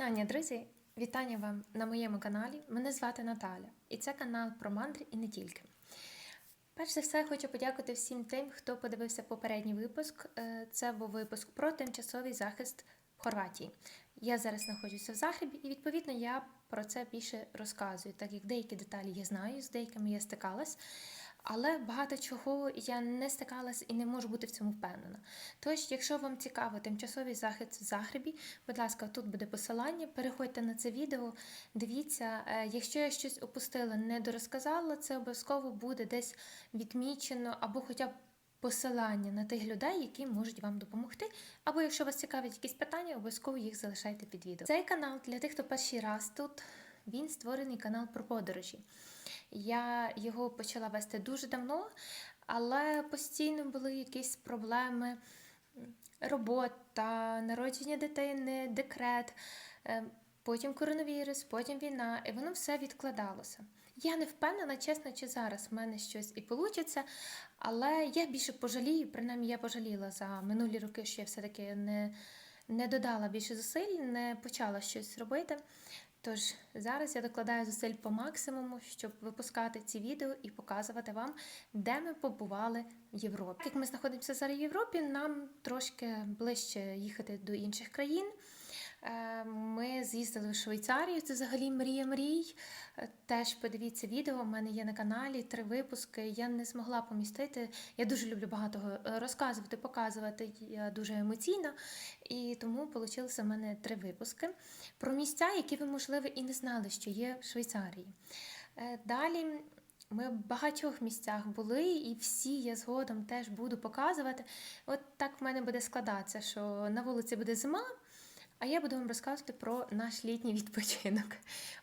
Вітання, друзі! Вітання вам на моєму каналі. Мене звати Наталя, і це канал про мандри і не тільки. Перш за все, хочу подякувати всім тим, хто подивився попередній випуск. Е, Це був випуск про тимчасовий захист в Хорватії. Я зараз знаходжуся в Загребі, і відповідно я про це більше розказую, так як деякі деталі я знаю, з деякими я стикалась. Але багато чого я не стикалась і не можу бути в цьому впевнена. Тож, якщо вам цікаво тимчасовий захист в Загребі, будь ласка, тут буде посилання. Переходьте на це відео, дивіться. Е, Якщо я щось опустила, не дорозказала, це обов'язково буде десь відмічено або хоча б посилання на тих людей, які можуть вам допомогти. Або якщо вас цікавлять якісь питання, обов'язково їх залишайте під відео. Цей канал для тих, хто перший раз тут. Він створений канал про подорожі. Я його почала вести дуже давно, але постійно були якісь проблеми. Робота, народження дитини, декрет, е, потім коронавірус, потім війна, і воно все відкладалося. Я не впевнена, чесно, чи зараз в мене щось і вийде, але я більше пожалію, принаймні я пожаліла за минулі роки, що я все-таки не, не додала більше зусиль, не почала щось робити. Тож зараз я докладаю зусиль по максимуму, щоб випускати ці відео і показувати вам, де ми побували в Європі. Як ми знаходимося зараз в Європі, нам трошки ближче їхати до інших країн. Е, Ми з'їздили в Швейцарію, це взагалі мрія мрій. Е, Теж подивіться відео. У мене є на каналі три випуски. Я не змогла помістити. Я дуже люблю багато е, розказувати, показувати. Я дуже емоційна, і тому вийшло в мене три випуски про місця, які ви, можливо, і не знали, що є в Швейцарії. Далі. Ми в багатьох місцях були, і всі я згодом теж буду показувати. От так в мене буде складатися, що на вулиці буде зима, а я буду вам розказувати про наш літній відпочинок.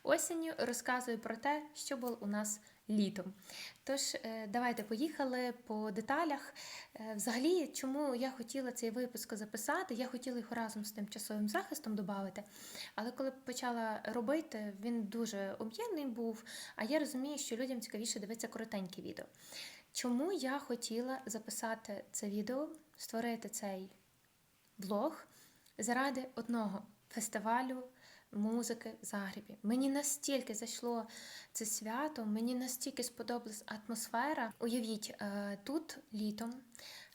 Осінню розказую про те, що було у нас літом. Тож, е, давайте поїхали по деталях. Е, Взагалі, чому я хотіла цей випуск записати, я хотіла його разом з тимчасовим захистом додати. Але коли почала робити, він дуже об'ємний був. А я розумію, що людям цікавіше дивитися коротенькі відео. Чому я хотіла записати це відео, створити цей влог заради одного фестивалю музики в Загребі. Мені настільки зайшло це свято, мені настільки сподобалась атмосфера. Уявіть, е, тут літом,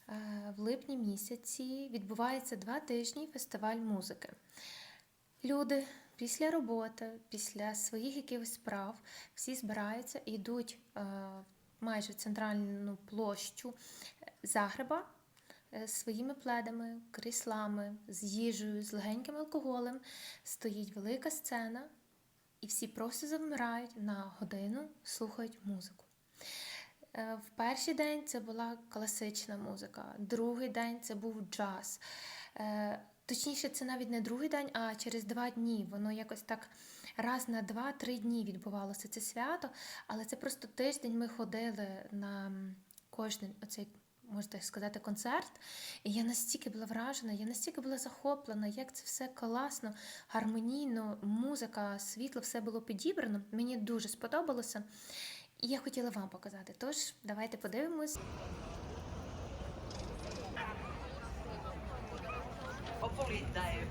е, в липні місяці, відбувається два тижні фестиваль музики. Люди після роботи, після своїх якихось справ, всі збираються і йдуть е, майже в центральну площу Загреба своїми пледами, кріслами, з їжею, з легеньким алкоголем. Стоїть велика сцена, і всі просто завмирають на годину, слухають музику. Е, В перший день це була класична музика, другий день це був джаз. Е, Точніше, це навіть не другий день, а через два дні. Воно якось так раз на два-три дні відбувалося це свято. Але це просто тиждень ми ходили на кожен оцей. Можна так сказати, концерт, і я настільки була вражена, я настільки була захоплена, як це все класно, гармонійно, музика, світло, все було підібрано. Мені дуже сподобалося. І я хотіла вам показати. Тож, давайте подивимось. Ovolita je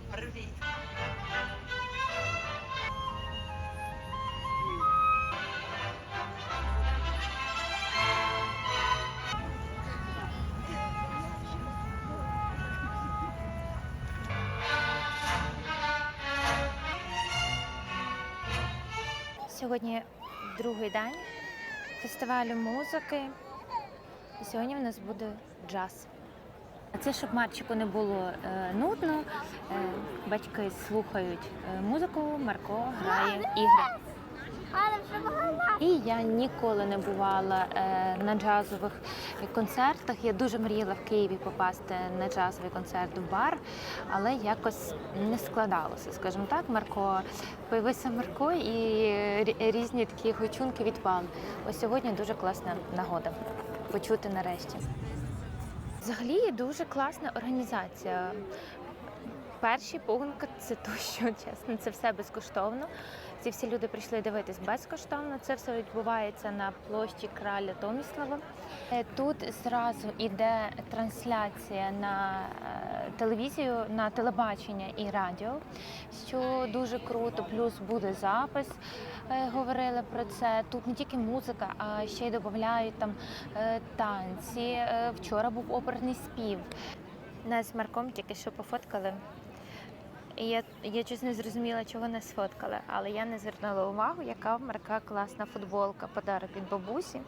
Сьогодні другий день фестивалю музики. І сьогодні в нас буде джаз. А це щоб Марчику не було е, нудно. Е, батьки слухають е, музику, Марко грає ігри. І я ніколи не бувала е, на джазових концертах. Я дуже мріяла в Києві попасти на джазовий концерт в бар, але якось не складалося. Скажімо так, Марко появився Марко і різні такі гочунки відпали. Ось сьогодні дуже класна нагода почути нарешті. Взагалі дуже класна організація. Перший пункт це то, що чесно, це все безкоштовно. Ці всі люди прийшли дивитись безкоштовно. Це все відбувається на площі краля Томіслава. Е, Тут зразу йде трансляція на е, телевізію на телебачення і радіо, що дуже круто. Плюс буде запис. е, Говорили про це. Тут не тільки музика, а ще й додають там танці. Вчора був оперний спів. Нас з Марком тільки що пофоткали. І я, я чесно не зрозуміла, чого не сфоткали, але я не звернула увагу, яка в Марка класна футболка, подарок від бабусі.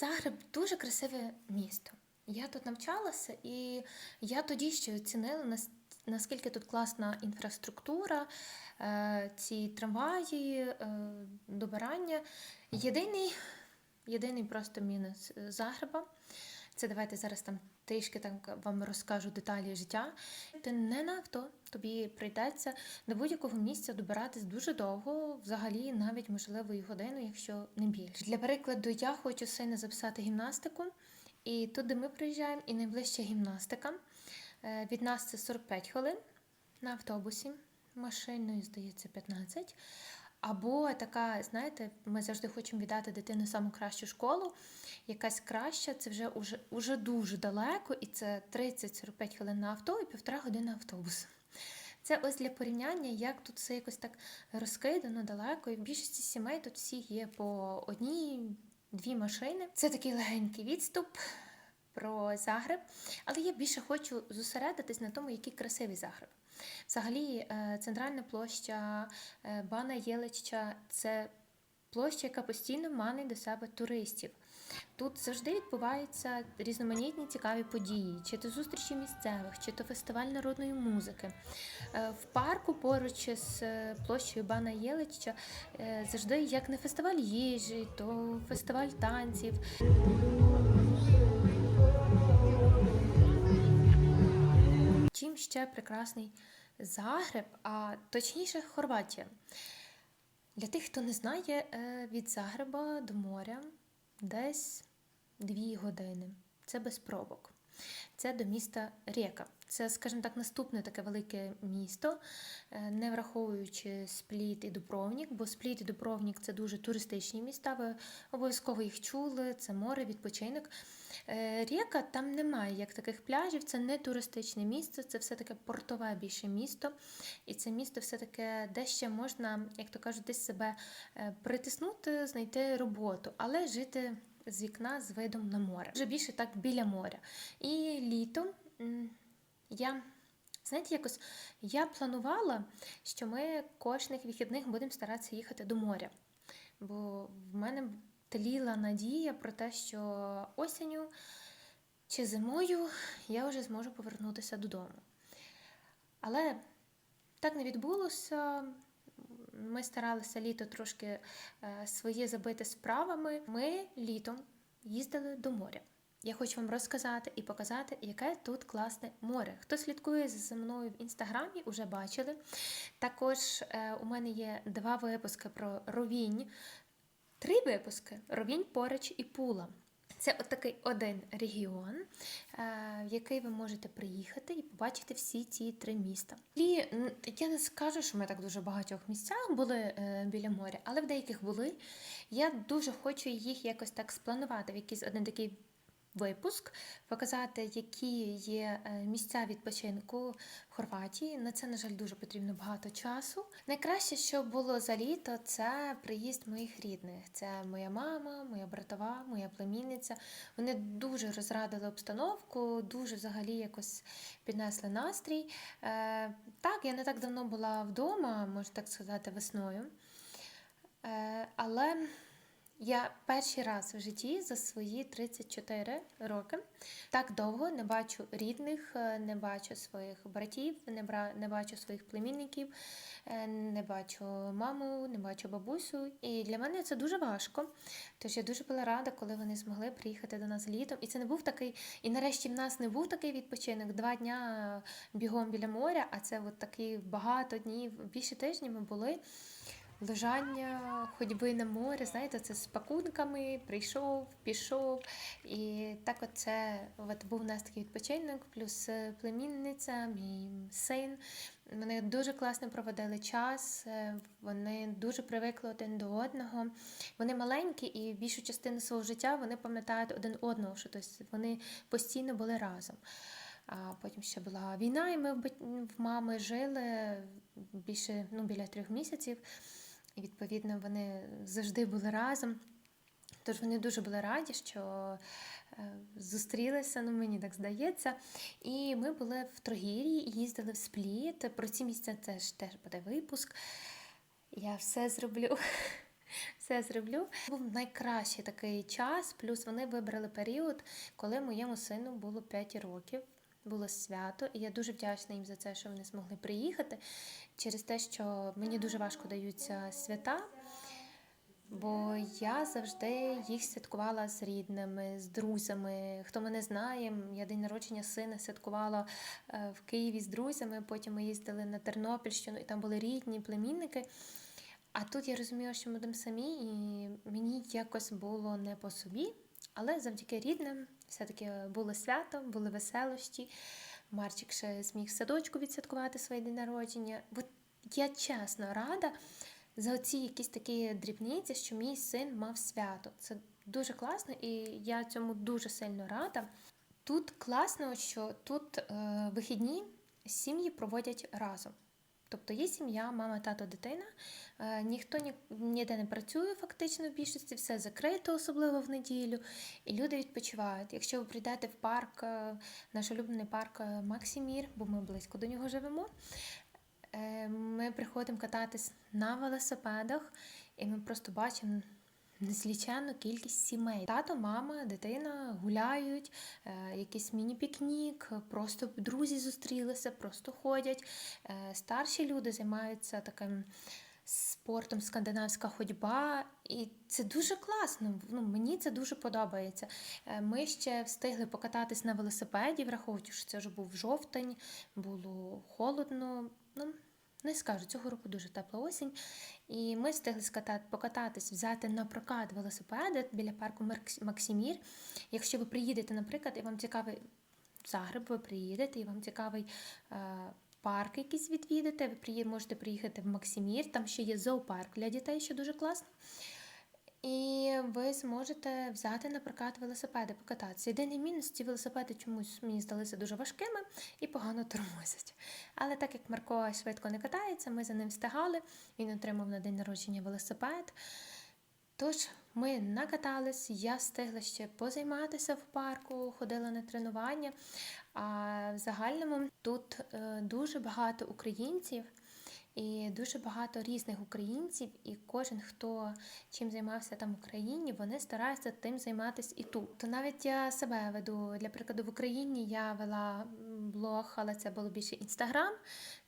Загреб дуже красиве місто. Я тут навчалася, і я тоді ще оцінила, наскільки тут класна інфраструктура, е, ці трамваї, е, добирання. Єдиний, єдиний просто мінус Загреба. Це давайте зараз там трішки так вам розкажу деталі життя. Ти не на авто, тобі прийдеться до будь-якого місця добиратись дуже довго, взагалі навіть можливо і годину, якщо не більше. Для прикладу, я хочу сильно записати гімнастику, і тут, де ми приїжджаємо, і найближча гімнастика. Е, Від нас це 45 хвилин на автобусі, машиною, здається, 15. Або така, знаєте, ми завжди хочемо віддати дитину саму кращу школу. Якась краща, це вже уже, уже дуже далеко, і це 30-45 хвилин на авто і півтора години автобус. Це ось для порівняння, як тут все якось так розкидано далеко. І в більшості сімей тут всі є по одній, дві машини. Це такий легенький відступ. про Загреб, але я більше хочу зосередитись на тому, який красивий Загреб. Взагалі, е, центральна площа е, Бана Єлича це площа, яка постійно манить до себе туристів. Тут завжди відбуваються різноманітні цікаві події, чи то зустрічі місцевих, чи то фестиваль народної музики. Е, В парку поруч з площею Бана Єлича завжди як не фестиваль їжі, то фестиваль танців. Ще прекрасний Загреб, а точніше Хорватія. Для тих, хто не знає, е, від Загреба до моря десь дві години. Це без пробок. Це до міста Река. Це, скажімо так, наступне таке велике місто, е, не враховуючи Спліт і Дубровнік, бо Спліт і Дубровнік це дуже туристичні міста. Ви обов'язково їх чули, це море, відпочинок. Е, Река там немає як таких пляжів, це не туристичне місце, це все таке портове більше місто. І це місто все таке, де ще можна, як то кажуть, десь себе е, притиснути, знайти роботу, але жити з вікна з видом на море. Вже більше так біля моря. І літом я. Знаєте, якось я планувала, що ми кожних вихідних будемо старатися їхати до моря. Бо в мене тліла надія про те, що осінню чи зимою я вже зможу повернутися додому. Але так не відбулося. Ми старалися літо трошки е, своє забити справами. Ми літом їздили до моря. Я хочу вам розказати і показати, яке тут класне море. Хто слідкує за мною в інстаграмі, вже бачили. Також е, у мене є два випуски про ровінь, три випуски: ровінь, поруч і пула. Це от такий один регіон, е, в який ви можете приїхати і побачити всі ці три міста. І я не скажу, що ми так дуже багатьох місцях були е, біля моря, але в деяких були. Я дуже хочу їх якось так спланувати в якийсь один такий випуск, показати, які є е, місця відпочинку в Хорватії. На це, на жаль, дуже потрібно багато часу. Найкраще, що було за літо, це приїзд моїх рідних. Це моя мама, моя братова, моя племінниця. Вони дуже розрадили обстановку, дуже взагалі якось піднесли настрій. Е, так, я не так давно була вдома, можна так сказати, весною. Е, але я перший раз в житті за свої 34 роки так довго не бачу рідних, е, не бачу своїх братів, не, бачу своїх племінників, е, не бачу маму, не бачу бабусю. І для мене це дуже важко. Тож я дуже була рада, коли вони змогли приїхати до нас літом. І це не був такий, і нарешті в нас не був такий відпочинок. Два дня бігом біля моря, а це от такі багато днів, більше тижня ми були лежання, ходьби на море, знаєте, це з пакунками, прийшов, пішов. І так от це от був у нас такий відпочинок, плюс племінниця, мій син. Вони дуже класно проводили час, е, вони дуже привикли один до одного. Вони маленькі і більшу частину свого життя вони пам'ятають один одного, що тобто вони постійно були разом. А потім ще була війна, і ми в мами жили більше ну, біля трьох місяців. Відповідно вони завжди були разом. Тож вони дуже були раді, що е, зустрілися, ну мені так здається. І ми були в Трогір'ї, їздили в Спліт. Про ці місця теж теж буде випуск. Я все зроблю. Все зроблю. Був найкращий такий час. Плюс вони вибрали період, коли моєму сину було 5 років. Було свято, і я дуже вдячна їм за це, що вони змогли приїхати через те, що мені дуже важко даються свята, бо я завжди їх святкувала з рідними, з друзями. Хто мене знає, я день народження сина святкувала е, в Києві з друзями. Потім ми їздили на Тернопільщину, і там були рідні племінники. А тут я розуміла, що ми будемо самі, і мені якось було не по собі. Але завдяки рідним все-таки було свято, були веселощі. Марчик ще зміг в садочку відсвяткувати своє день народження. От я чесно рада за оці якісь такі дрібниці, що мій син мав свято. Це дуже класно, і я цьому дуже сильно рада. Тут класно, що тут е, вихідні сім'ї проводять разом. Тобто є сім'я, мама, тато, дитина. Е, Ніхто ні, ніде не працює фактично в більшості, все закрито, особливо в неділю, і люди відпочивають. Якщо ви прийдете в парк, е, наш улюблений парк е, Максимір, бо ми близько до нього живемо. Ми приходимо кататись на велосипедах, і ми просто бачимо незліченну кількість сімей. Тато, мама, дитина гуляють, е, якийсь міні-пікнік, просто друзі зустрілися, просто ходять. Е, Старші люди займаються таким спортом скандинавська ходьба, і це дуже класно. Ну, мені це дуже подобається. Е, Ми ще встигли покататись на велосипеді, враховуючи, що це вже був жовтень, було холодно. Ну, не скажу, цього року дуже тепла осінь. І ми встигли покататись, взяти на прокат велосипеди біля парку Максимір. Якщо ви приїдете, наприклад, і вам цікавий Загреб, ви приїдете, і вам цікавий е, парк якийсь відвідати, ви можете приїхати в Максимір, там ще є зоопарк для дітей, що дуже класно. І ви зможете взяти на прокат велосипеди, покататися. Єдиний мінус, ці велосипеди чомусь мені здалися дуже важкими і погано тормозять. Але так як Марко швидко не катається, ми за ним встигали. Він отримав на день народження велосипед. Тож ми накатались, я встигла ще позайматися в парку, ходила на тренування. А в загальному тут е, дуже багато українців. І дуже багато різних українців, і кожен, хто чим займався там в Україні, вони стараються тим займатися і тут. То навіть я себе веду. Для прикладу, в Україні я вела блог, але це було більше інстаграм.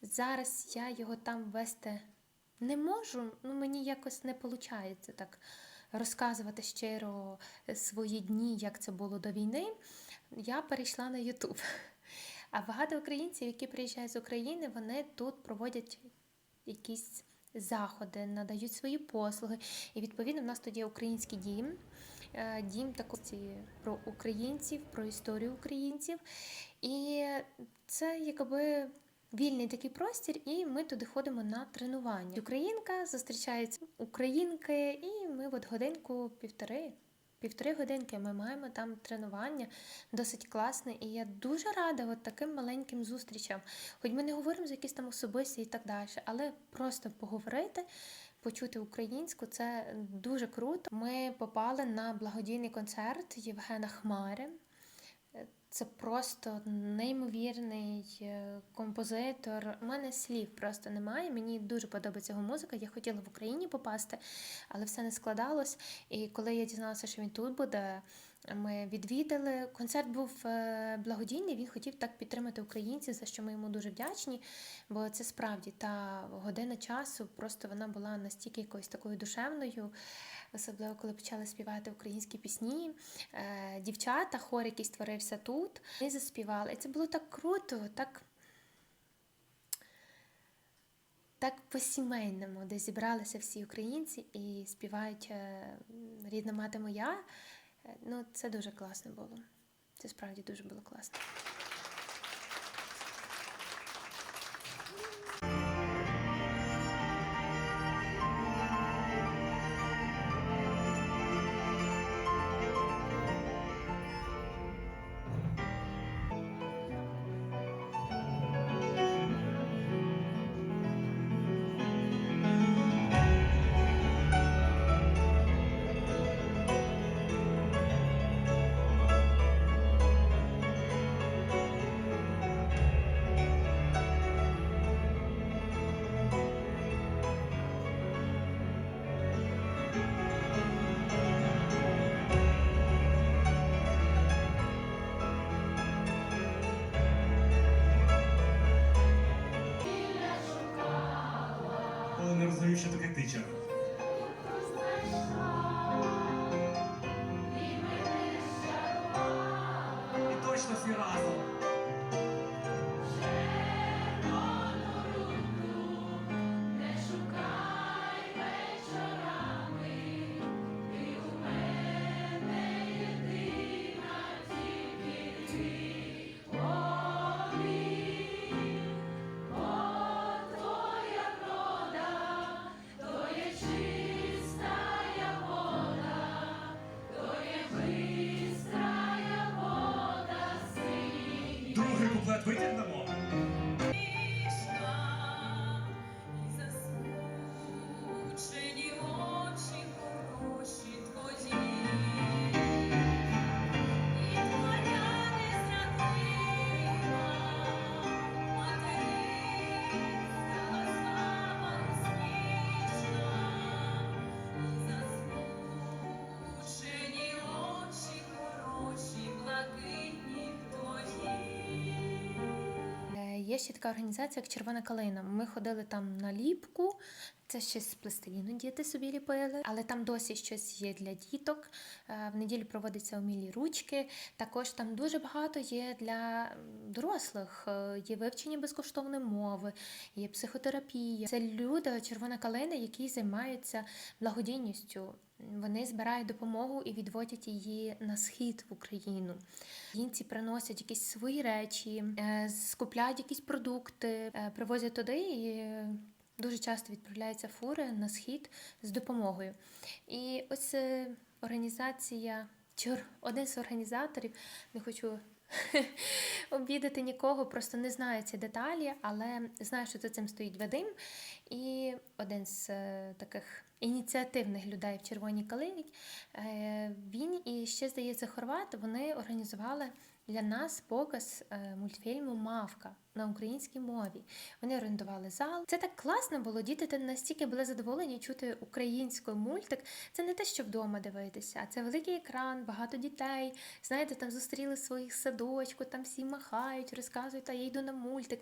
Зараз я його там вести не можу. Ну мені якось не виходить так розказувати щиро свої дні, як це було до війни. Я перейшла на Ютуб. А багато українців, які приїжджають з України, вони тут проводять якісь заходи, надають свої послуги. І відповідно в нас тоді український дім. Е, Дім такої про українців, про історію українців. І це якби вільний такий простір, і ми туди ходимо на тренування. Українка зустрічається українки, і ми от годинку півтори. Півтори годинки ми маємо там тренування досить класне, і я дуже рада от таким маленьким зустрічам. Хоч ми не говоримо за якісь там особисті і так далі, але просто поговорити, почути українську це дуже круто. Ми попали на благодійний концерт Євгена Хмари. Це просто неймовірний е, композитор. У мене слів просто немає. Мені дуже подобається його музика. Я хотіла в Україні попасти, але все не складалось. І коли я дізналася, що він тут буде, ми відвідали. Концерт був е, благодійний. Він хотів так підтримати українців, за що ми йому дуже вдячні. Бо це справді та година часу, просто вона була настільки якоюсь такою душевною, особливо коли почали співати українські пісні. Е, Дівчата, хор, який створився тут, вони заспівали. І це було так круто, так. Так по-сімейному, де зібралися всі українці і співають е, рідна мати моя. Е, Ну, це дуже класно було. Це справді дуже було класно. І точно є ще така організація, як Червона калина. Ми ходили там на ліпку. Це щось з пластиліну діти собі ліпили, але там досі щось є для діток. Е, В неділю проводяться умілі ручки. Також там дуже багато є для дорослих. Е, Є вивчення безкоштовної мови, є психотерапія. Це люди червона калина, які займаються благодійністю. Вони збирають допомогу і відводять її на схід в Україну. Жінці приносять якісь свої речі, е, скупляють якісь продукти, привозять туди і дуже часто відправляються фури на схід з допомогою. І ось е, організація, чи один з організаторів, не хочу обідати нікого, просто не знаю ці деталі, але знаю, що за цим стоїть Вадим. І один з е, таких ініціативних людей в Червоній калині. Е, він і ще, здається, хорват, вони організували для нас показ е, мультфільму Мавка на українській мові. Вони орендували зал. Це так класно було. Діти настільки були задоволені чути українською мультик. Це не те, що вдома дивитися, а це великий екран, багато дітей. Знаєте, там зустріли своїх садочку, там всі махають, розказують, а я йду на мультик.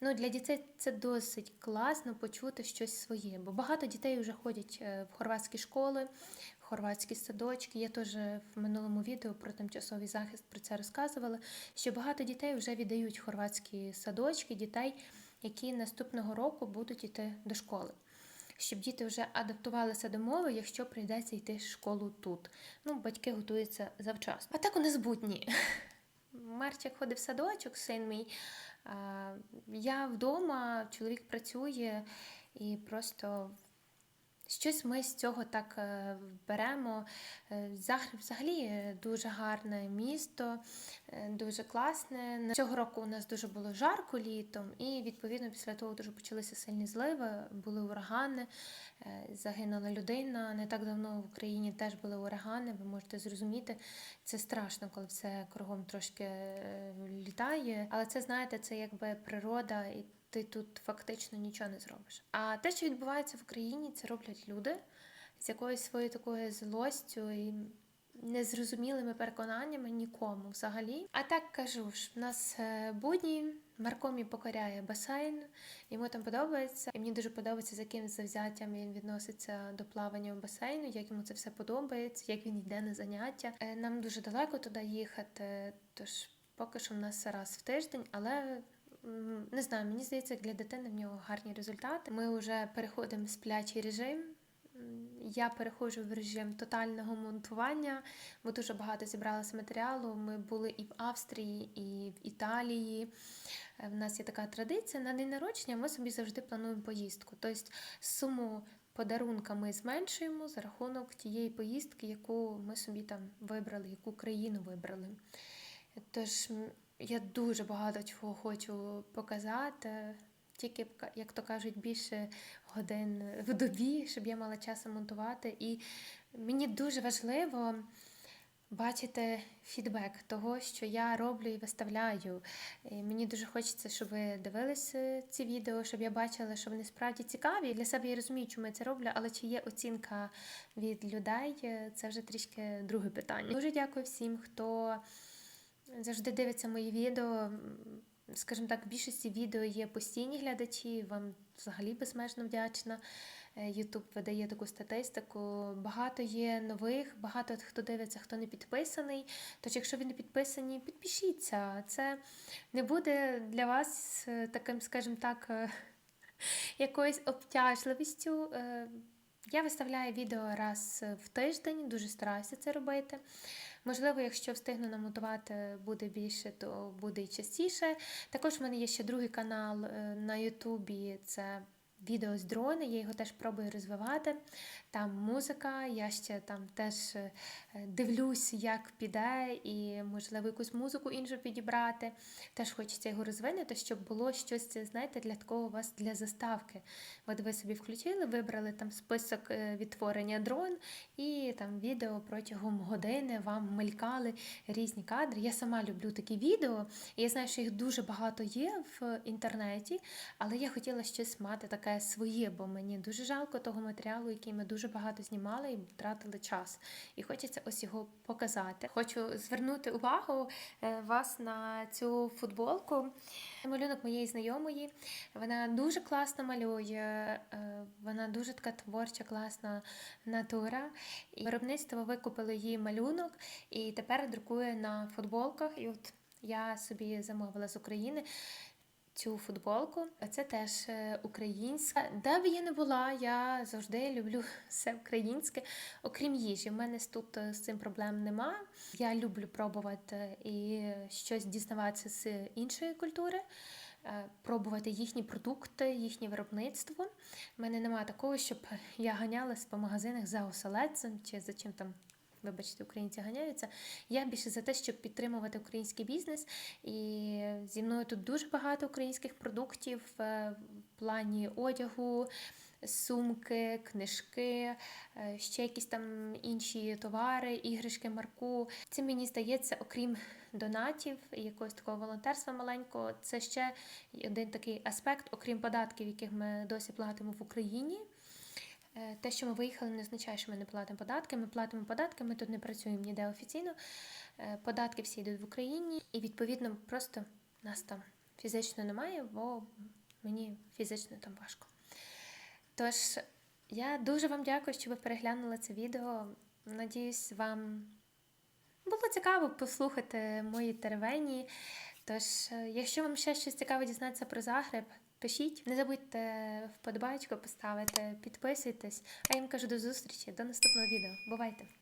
Ну, для дітей це досить класно почути щось своє, бо багато дітей вже ходять е, в хорватські школи, хорватські садочки. Я теж в минулому відео про тимчасовий захист про це розказувала, що багато дітей вже віддають хорватські садочки дітей, які наступного року будуть йти до школи. Щоб діти вже адаптувалися до мови, якщо прийдеться йти в школу тут. Ну, батьки готуються завчасно. А так у нас будні. Марчик ходив в садочок, син мій. Я вдома, чоловік працює і просто щось ми з цього так е, беремо. Е, Загр- Взагалі е, дуже гарне місто, дуже класне. Цього року у нас дуже було жарко літом, і відповідно після того дуже почалися сильні зливи, були урагани, загинула людина. Не так давно в Україні теж були урагани. Ви можете зрозуміти, це страшно, коли все кругом трошки літає. Але це знаєте, це якби природа, і ти тут фактично нічого не зробиш. А те, що відбувається в Україні, це роблять люди з якоюсь своєю такою злостю і незрозумілими переконаннями нікому взагалі. А так кажу ж, в нас е, будні. Маркомі покоряє басейн, йому там подобається. І мені дуже подобається, з яким завзяттям він відноситься до плавання в басейну, як йому це все подобається, як він йде на заняття. Е, Нам дуже далеко туди їхати, тож поки що в нас раз в тиждень, але. Не знаю, мені здається, для дитини в нього гарні результати. Ми вже переходимо в сплячий режим. Я переходжу в режим тотального монтування, бо дуже багато зібралося матеріалу. Ми були і в Австрії, і в Італії. Е, В нас є така традиція. На день народження ми собі завжди плануємо поїздку. Тобто суму подарунка ми зменшуємо за рахунок тієї поїздки, яку ми собі там вибрали, яку країну вибрали. Тож я дуже багато чого хочу показати. Тільки, як то кажуть, більше годин в добі, щоб я мала час монтувати. І мені дуже важливо бачити фідбек того, що я роблю і виставляю. І мені дуже хочеться, щоб ви дивилися ці відео, щоб я бачила, що вони справді цікаві. Для себе я розумію, чому я це роблю, але чи є оцінка від людей, це вже трішки друге питання. Дуже дякую всім, хто завжди дивиться мої відео. Скажімо так, в більшості відео є постійні глядачі, вам взагалі безмежно вдячна. Ютуб видає таку статистику. Багато є нових, багато хто дивиться, хто не підписаний. Тож, якщо ви не підписані, підпишіться. Це не буде для вас е, таким, скажімо так, е, якоюсь обтяжливістю. Е, Я виставляю відео раз в тиждень, дуже стараюся це робити. Можливо, якщо встигну намотувати буде більше, то буде і частіше. Також в мене є ще другий канал е, на Ютубі. Це відео з дрони, я його теж пробую розвивати. Там музика, я ще там теж е, дивлюсь, як піде, і можливо якусь музику іншу підібрати. Теж хочеться його розвинути, щоб було щось, знаєте, для такого у вас для заставки. От ви собі включили, вибрали там список е, відтворення дрон, і там відео протягом години вам мелькали різні кадри. Я сама люблю такі відео, і я знаю, що їх дуже багато є в інтернеті, але я хотіла щось мати таке все своє, бо мені дуже жалко того матеріалу, який ми дуже багато знімали і втратили час. І хочеться ось його показати. Хочу звернути увагу е, вас на цю футболку. Малюнок моєї знайомої. Вона дуже класно малює, е, вона дуже така творча, класна натура. І виробництво викупило її малюнок і тепер друкує на футболках. І от я собі замовила з України цю футболку. Це теж е, українська. Де б я не була, я завжди люблю все українське, окрім їжі. У мене тут е, з цим проблем нема. Я люблю пробувати і щось дізнаватися з іншої культури. е, Пробувати їхні продукти, їхнє виробництво. У мене немає такого, щоб я ганялась по магазинах за оселедцем чи за чим там, вибачте, українці ганяються. Я більше за те, щоб підтримувати український бізнес. І зі мною тут дуже багато українських продуктів е, в плані одягу, сумки, книжки, е, ще якісь там інші товари, іграшки, марку. Це мені здається, окрім донатів і якогось такого волонтерства маленького, це ще один такий аспект, окрім податків, яких ми досі платимо в Україні. Е, Те, що ми виїхали, не означає, що ми не платимо податки. Ми платимо податки, ми тут не працюємо ніде офіційно. Е, Податки всі йдуть в Україні, і відповідно просто нас там фізично немає, бо мені фізично там важко. Тож я дуже вам дякую, що ви переглянули це відео. Надіюсь, вам було цікаво послухати мої теревені. Тож, е, якщо вам ще щось цікаве дізнатися про Загреб, пишіть. Не забудьте вподобайку поставити, підписуйтесь. А я вам кажу до зустрічі, до наступного відео. Бувайте!